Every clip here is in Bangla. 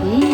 Mm.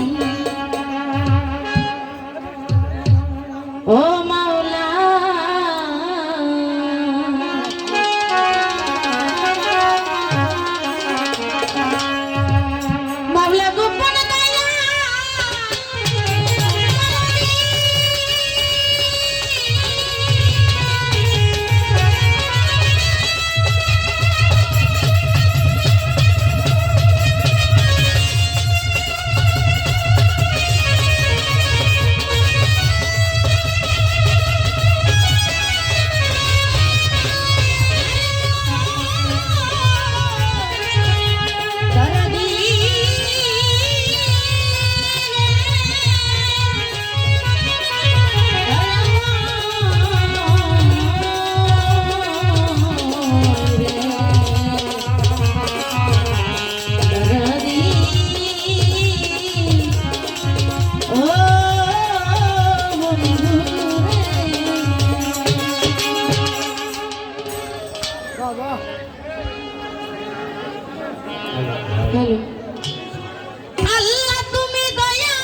তুমি দয়া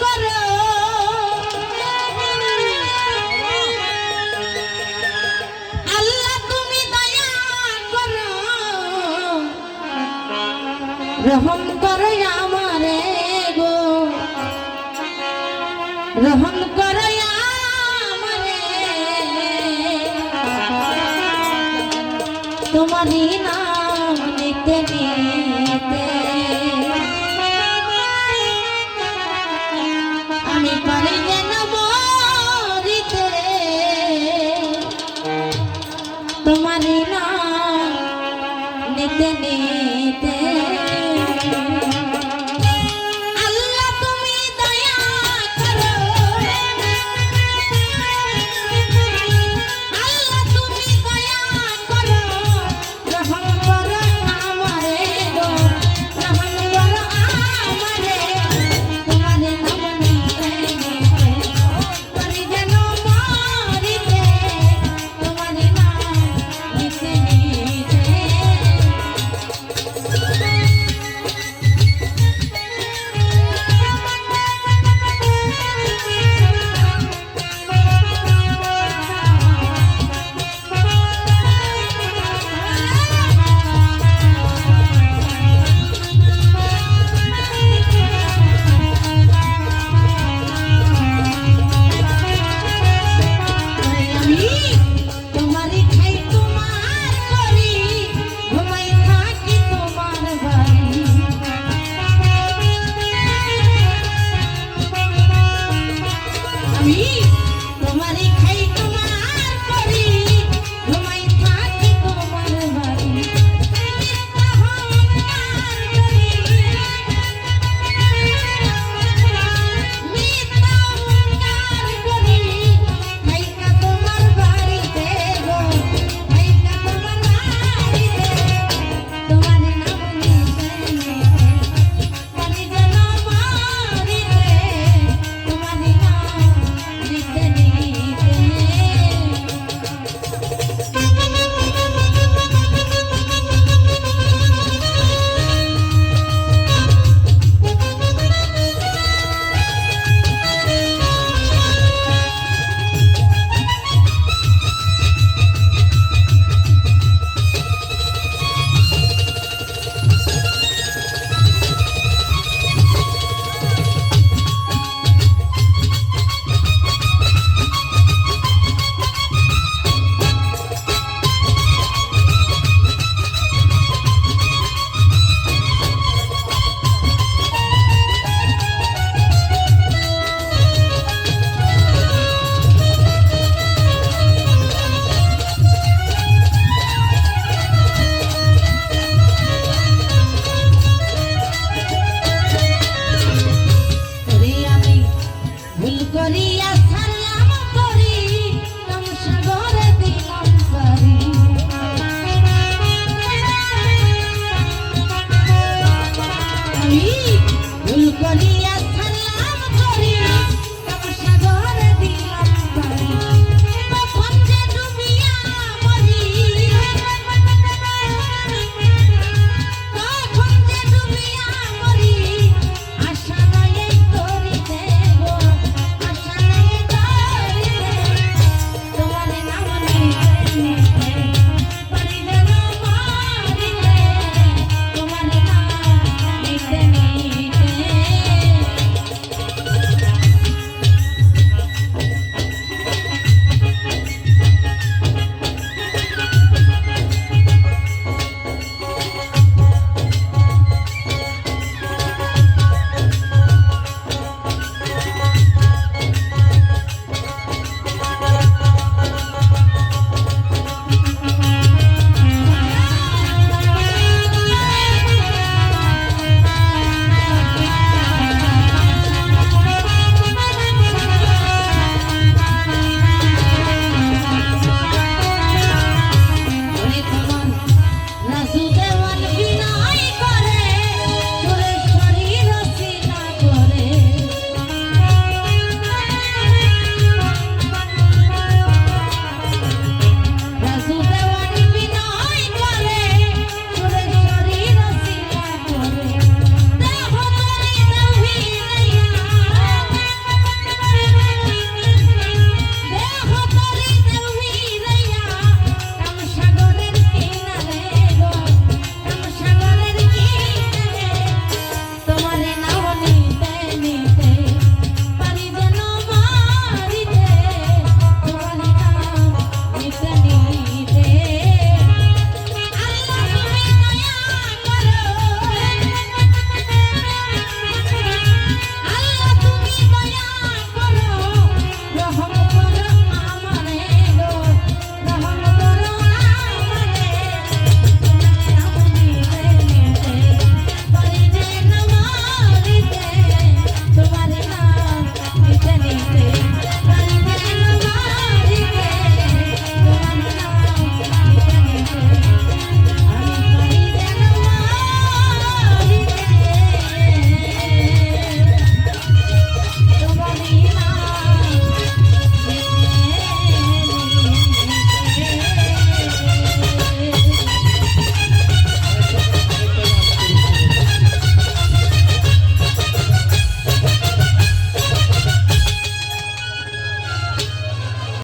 করো। আমারে গো। রহম করো আমারে। তোমারই নিতে নিতে আমি কেন মরিতে। তোমার না নিতে নিতে।